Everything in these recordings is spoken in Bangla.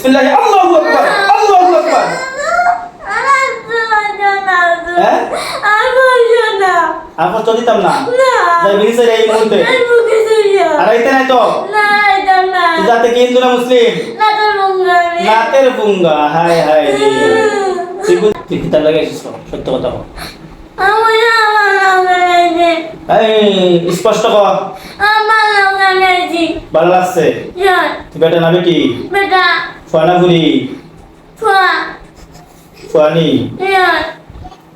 বিসমিল্লাহ আল্লাহু আকবার আল্লাহু আকবার। হ্যাঁ? কষ্ট দিতাম না। যাই বিরিছে এই মুহূর্তে। আর নাই তো? যাতে কি হিন্দু না মুসলিম? নাতের পুঙ্গা হাই হাই তুই তুই কিতাব লাগে সত্য কথা বল। স্পষ্ট কর। ভালো লাগছে তুই বেটা। না।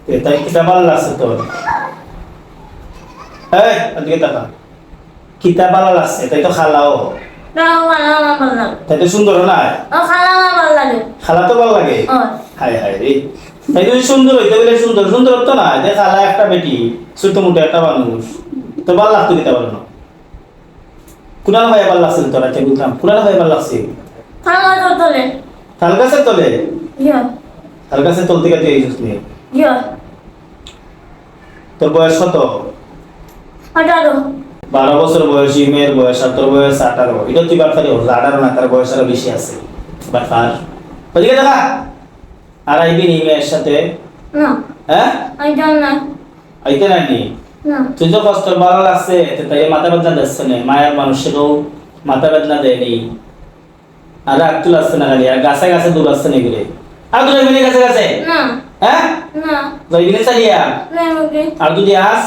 বেটি তাই ভালো লাগছে তোর? এই কিতাব ভালো লাগছে তাই তো খালাও। তাই তো সুন্দর না? খালা তো ভালো লাগে? হাই হাই রে। তাই তুমি সুন্দর হইতে বলে সুন্দর। সুন্দর তো না দেখ খালা একটা বেটি ছোট মোটো একটা মানুষ। তো ভালো লাগতো কিতাব ভালো না। কুনাল ভাই ভালো লাগছে তোরা তাই বুঝলাম। কুনাল ভাই ভালো লাগছে খালা তো তোলে? গাছের তলে? ইয়া। তাল গাছের তল থেকে তুই এইছিস নিয়ে ইয়া। তোর বয়স কত? আঠারো। বারো বছর বয়সী মেয়ের বয়স আর তোর বয়স আঠারো। এটা তুই বাটফারি হল আঠারো না তার বয়স আরও বেশি আছে। বাটফার ওদিকে দেখা। আর আইবি নি মেয়ের সাথে। না। হ্যাঁ? জান না। আইতে না নি না তুই তো কষ্ট ভালো লাগছে তো তাই মাথা বেদনা দিচ্ছে না মায়ের মানুষেরও মাথা বেদনা দেয়নি আর রাগ তুল আসছে না খালি আর গাছে গাছে দূর আসছে না এগুলো আর দূর এগুলি গাছে গাছে না হ্যাঁ না যাইবি চালিয়া না মুখে আর যদি আস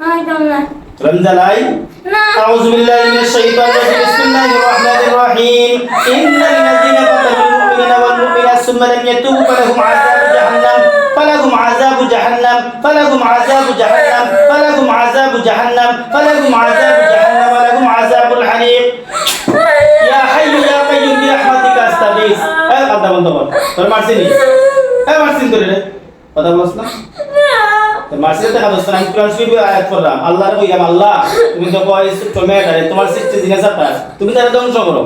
আমি জান না রমজালাই না أعوذ بالله من الشيطان الرجيم بسم الله الرحمن الرحيم إن الذين قتلوا المؤمنين والمؤمنات ثم لم يتوبوا فلهم عذاب جهنم فلهم عذاب জাহান্নাম ফালাকুম আযাবু জাহান্নাম ফালাকুম আযাবু জাহান্নাম ফালাকুম আযাবু জাহান্নাম ওয়ালাকুম আযাবুল হারিম ইয়া হাইয়্যু ইয়া কাইয়্যুম বিরাহমাতিকা আস্তাগীস। এই কথা বন্ধ কর। তোর মারছিনি এই মারছিন তোরে কথা বলছ না? মার্সিতে দেখা দোস্ত আমি কোরআন শরীফ আয়াত পড়লাম। আল্লাহর কইলাম আল্লাহ, তুমি তো কয় তোমার দারে তোমার সৃষ্টি জিনিস তুমি তারে ধ্বংস করো।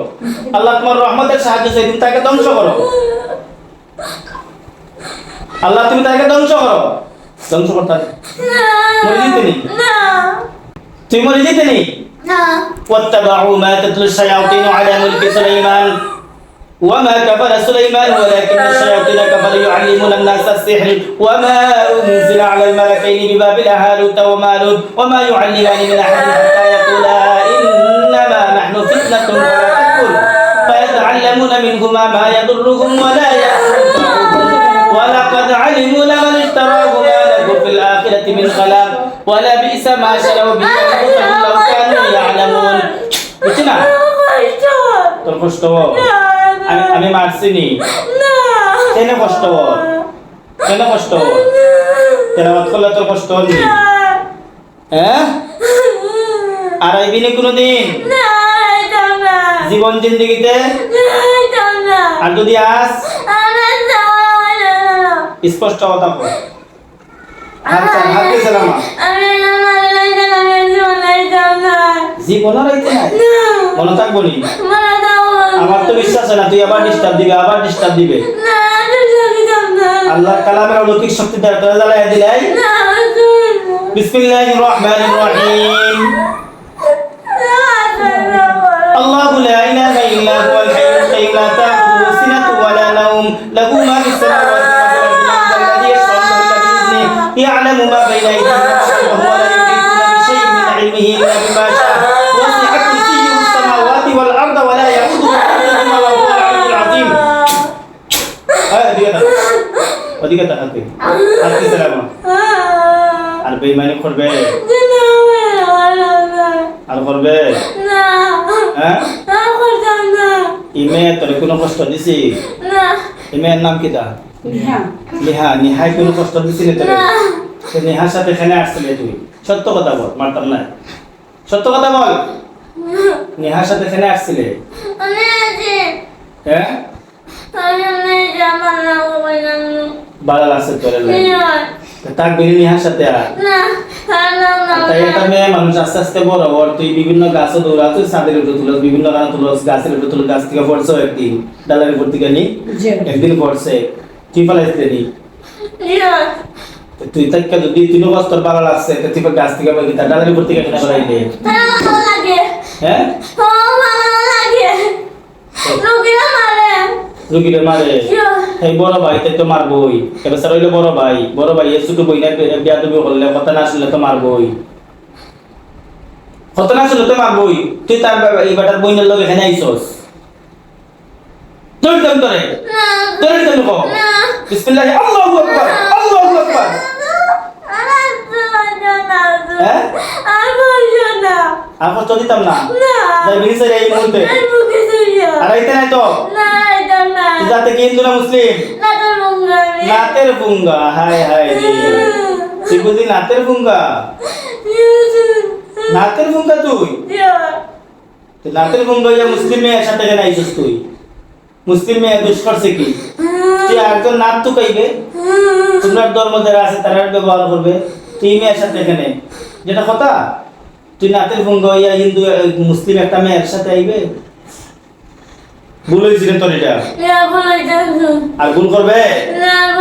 আল্লাহ তোমার রহমতের সাহায্য চাই, তুমি তাকে ধ্বংস করো। আল্লাহ তুমি তাকে ধ্বংস করো ধ্বংস করতে মরে যেতে নেই না তুই মরে যেতে নেই না واتبعوا ما تتلو الشياطين على ملك سليمان وما كفر سليمان ولكن الشياطين كفروا يعلمون الناس السحر وما أنزل على الملكين ببابل هاروت وماروت وما يعلمان من أحد حتى يقولا إنما نحن فتنة فلا تكفر فيتعلمون منهما ما يضرهم ولا ينفعهم ولقد علموا لمن اشتراه ما له في الآخرة من خلاق ولبئس ما شروا به أنفسهم لو كانوا يعلمون বুঝছি না তোর কষ্ট হল। আমি আমি মারছিনি কেন কষ্ট হল? কেন কষ্ট হল? তেলাওয়াত করলে তোর কষ্ট হয়নি হ্যাঁ আর আইবি নি কোনোদিন জীবন জিন্দিগিতে আর যদি আস স্পষ্ট কথা বল নাই। মনে থাকব নি। আমার তো বিশ্বাস না তুই আবার ডিস্টার্ব দিবে আবার ডিস্টার্ব দিবে। আল্লাহ কালামের অলৌকিক শক্তি দেয় তোরা জ্বালাই দিলাই বিসমিল্লাহির রহমানির রহিম। من علمه إلا بما شاء وسع كرسيه السماوات والأرض ولا يئوده حفظهما وهو العلي العظيم هاي أديك أديك تحكي أديك سلام আর বেইমানি করবে আর করবে হ্যাঁ ইমে তোরে কোনো কষ্ট দিছি ইমের নাম কি দা নিহা নিহাই কোনো কষ্ট দিছি না তোরে সে নিহার সাথে এখানে আসছিলে তুই সত্য কথা বল মারতাম না সত্য কথা বল। নিহার সাথে এখানে আসছিলে? হ্যাঁ? ভালো লাগছে তোরে তাক বেরি নিহার সাথে আর? তাই একটা মেয়ে মানুষ আস্তে আস্তে বড় ওর তুই বিভিন্ন গাছও দৌড়াচ্ছ ছাদের উপরে তুলস বিভিন্ন গাছ তুলস গাছের উপরে তুলস গাছ থেকে পড়ছো একদিন। ডালের উপর থেকে নি? একদিন পড়ছে তুই ফেলাইছিলে তুই তাকে যদি তুই বস্তর ভালো লাগছে তো তুই গাছ থেকে পাই তার ডালের উপর থেকে কেন ফেলাইলে হ্যাঁ? রুগীরে মারে। ইয়া। এই বড় ভাই তাই তো মারবই। এবার স্যার হইল বড় ভাই। বড় ভাই এর ছোট বই না বিয়া তুমি করলে কথা না শুনলে তো মারবই। কথা না শুনলে তো মারবই। তুই তার এই বেটার বইনের লোক এখানে আইসস তোর দাম না। তোর দাম কো বিসমিল্লাহ আল্লাহু আকবার আল্লাহু আকবার হ্যাঁ? আর কষ্ট দিতাম না। যাই বিরিসে এই মুহূর্তে। আর আইতে নাই তো? যাতে কি হিন্দু না মুসলিম? নাতের ফুঙ্গা হায় হায় রে। তুই বুঝি নাতের ফুঙ্গা নাতের ফুঙ্গা তুই? নাতের ফুঙ্গা ইয়া মুসলিম মেয়ের সাথে কেন আইসিস তুই? মুসলিম মেয়ে দুষ করছে কি? তুই একজন নাত তো কইবে তোমরা ধর্ম যারা আছে তারা ব্যবহার করবে। তুই মেয়ের সাথে এখানে যেটা কথা? তুই নাতের ইয়া হিন্দু মুসলিম একটা মেয়ের সাথে আইবে? ভুল হয়েছিল তোর এটা। আর ভুল করবে?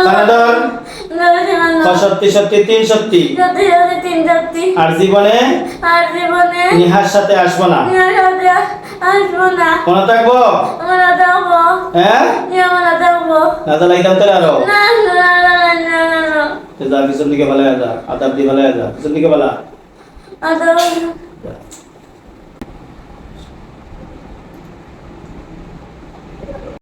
কানাডর সত্যি সত্যি তিন সত্যি। আর জীবনে? আর জীবনে? নিহার সাথে আসব না। মনে থাকব? যাব হ্যাঁ? লাইতাম তোর আরও। যা পিছন দিকে ভালো যা। আদাব দিয়ে ভালো যা। পিছন দিকে ভালো আদর